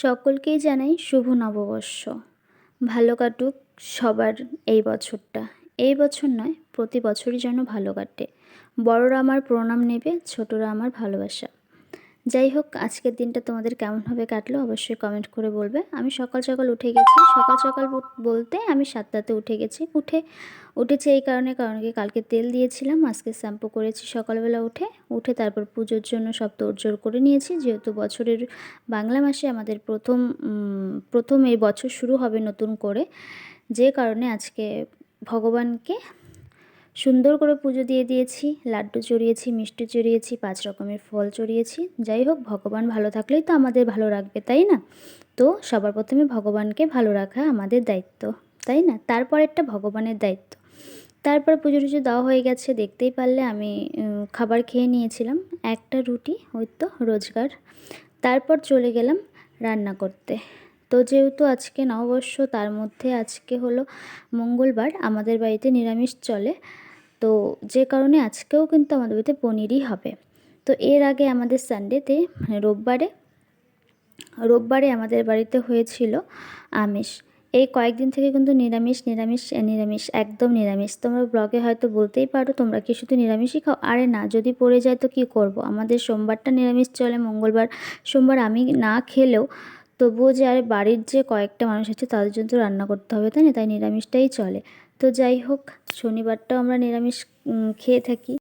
সকলকেই জানাই শুভ নববর্ষ। ভালো কাটুক সবার এই বছরটা। এই বছর নয়, প্রতি বছরই যেন ভালো কাটে। বড়রা আমার প্রণাম নেবে, ছোটরা আমার ভালোবাসা। যাই হোক আজকের দিনটা তোমাদের কেমনভাবে কাটলো অবশ্যই কমেন্ট করে বলবে। আমি সকাল সকাল উঠে গেছি। সকাল সকাল বলতে আমি সাতটাতে উঠে গেছি। উঠে, উঠেছি এই কারণে, কারণ কি কালকে তেল দিয়েছিলাম, আজকে শ্যাম্পু করেছি সকালবেলা উঠে। উঠে তারপর পুজোর জন্য সব তোড়জোড় করে নিয়েছি। যেহেতু বছরের বাংলা মাসে আমাদের প্রথম প্রথম এই বছর শুরু হবে নতুন করে। যে কারণে আজকে ভগবানকে সুন্দর করে পুজো দিয়ে দিয়েছি, লাড্ডু চড়িয়েছি, মিষ্টি চড়িয়েছি, পাঁচ রকমের ফল চড়িয়েছি। যাই হোক, ভগবান ভালো থাকলেই তো আমাদের ভালো রাখবে, তাই না? তো সবার প্রথমে ভগবানকে ভালো রাখা আমাদের দায়িত্ব, তাই না? তারপর একটা ভগবানের দায়িত্ব। তারপর পুজো টুজো দেওয়া হয়ে গেছে, দেখতেই পারলে আমি খাবার খেয়ে নিয়েছিলাম, একটা রুটি, ওই তো রোজগার। তারপর চলে গেলাম রান্না করতে। তো যেহেতু আজকে নববর্ষ, তার মধ্যে আজকে হলো মঙ্গলবার, আমাদের বাড়িতে নিরামিষ চলে। তো যে কারণে আজকেও কিন্তু আমাদের বাড়িতে পনিরই হবে। তো এর আগে আমাদের সানডেতে মানে রোববারে রোববারে আমাদের বাড়িতে হয়েছিল আমিষ। এই কয়েকদিন থেকে কিন্তু নিরামিষ নিরামিষ নিরামিষ, একদম নিরামিষ। তোমরা ব্লগে হয়তো বলতেই পারো, তোমরা কি শুধু নিরামিষই খাও? আরে না, যদি পড়ে যায় তো কি করব? আমাদের সোমবারটা নিরামিষ চলে, মঙ্গলবার, সোমবার আমি না খেলেও তবুও যে আর বাড়ির যে কয়েকটা মানুষ আছে তাদের জন্য রান্না করতে হবে, তাই না? তাই নিরামিষটাই চলে। তো যাই হোক, শনিবারটাও আমরা নিরামিষ খেয়ে থাকি।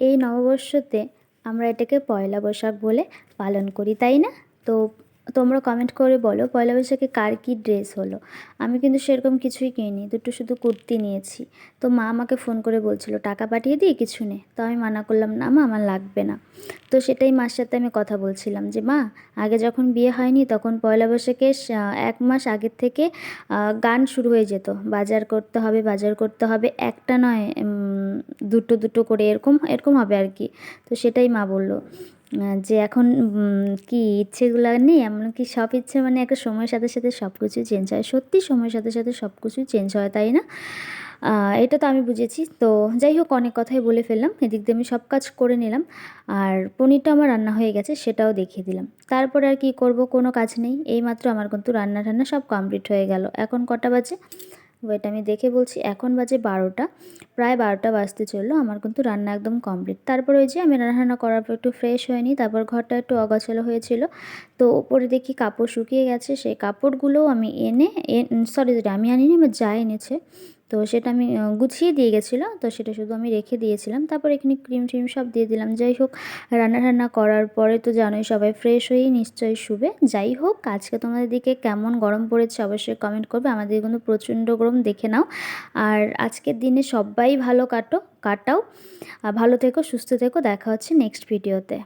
এই নববর্ষতে আমরা এটাকে পয়লা বৈশাখ বলে পালন করি, তাই না? তো তোমরা কমেন্ট করে বলো, পয়লা বৈশাখে কার কী ড্রেস হলো? আমি কিন্তু সেরকম কিছুই কিনিনি, দুটো শুধু কুর্তি নিয়েছি। তো মা আমাকে ফোন করে বলছিল, টাকা পাঠিয়ে দিই কিছু নে। তো আমি মানা করলাম, না মা, আমার লাগবে না। তো সেটাই মার সাথে আমি কথা বলছিলাম যে, মা, আগে যখন বিয়ে হয়নি তখন পয়লা বৈশাখে এক মাস আগের থেকে গান শুরু হয়ে যেত। বাজার করতে হবে, বাজার করতে হবে, একটা নয় দুটো দুটো করে এরকম এরকম হবে আর কি। তো সেটাই মা বলল। যে এখন কি ইচ্ছেগুলো নেই এমনকি সব ইচ্ছে মানে একটা সময়ের সাথে সাথে সব কিছুই চেঞ্জ হয়। সত্যি সময়ের সাথে সাথে সব কিছুই চেঞ্জ হয়, তাই না? এটা তো আমি বুঝেছি। তো যাই হোক, অনেক কথাই বলে ফেললাম। এদিক দিয়ে আমি সব কাজ করে নিলাম। আর পনিরটা আমার রান্না হয়ে গেছে, সেটাও দেখিয়ে দিলাম। তারপরে আর কি করব? কোনো কাজ নেই। এইমাত্র আমার কিন্তু রান্না টান্না সব কমপ্লিট হয়ে গেল। এখন কটা বাজে? ওয়েট আমি দেখে বলছি, এখন বাজে বারোটা, প্রায় বারোটা বাজতে চলল, আমার কিন্তু রান্না একদম কমপ্লিট তারপর ওই যে আমি রান্না করার পর একটু ফ্রেশ হয়নি, তারপর ঘরটা একটু অগাছালো হয়েছিল। তো ওপরে দেখি কাপড় শুকিয়ে গেছে, সেই কাপড়গুলোও আমি এনে সরি সরি আমি আনিনি, আমার যা এনেছে। তো সেটা আমি গুছিয়ে দিয়ে গেছিল। তো সেটা শুধু আমি রেখে দিয়েছিলাম। তারপর এখানে ক্রিম ট্রিম সব দিয়ে দিলাম। যাই হোক, রান্না টান্না করার পরে তো জানোই সবাই ফ্রেশ হয়েই নিশ্চয়ই শুবে। যাই হোক, আজকে তোমাদের দিকে কেমন গরম পড়েছে অবশ্যই কমেন্ট করবে। আমাদের কিন্তু প্রচণ্ড গরম, দেখে নাও। আর আজকের দিনে সবাই ভালো কাটো, কাটাও। ভালো থেকো, সুস্থ থেকো। দেখা হচ্ছে নেক্সট ভিডিওতে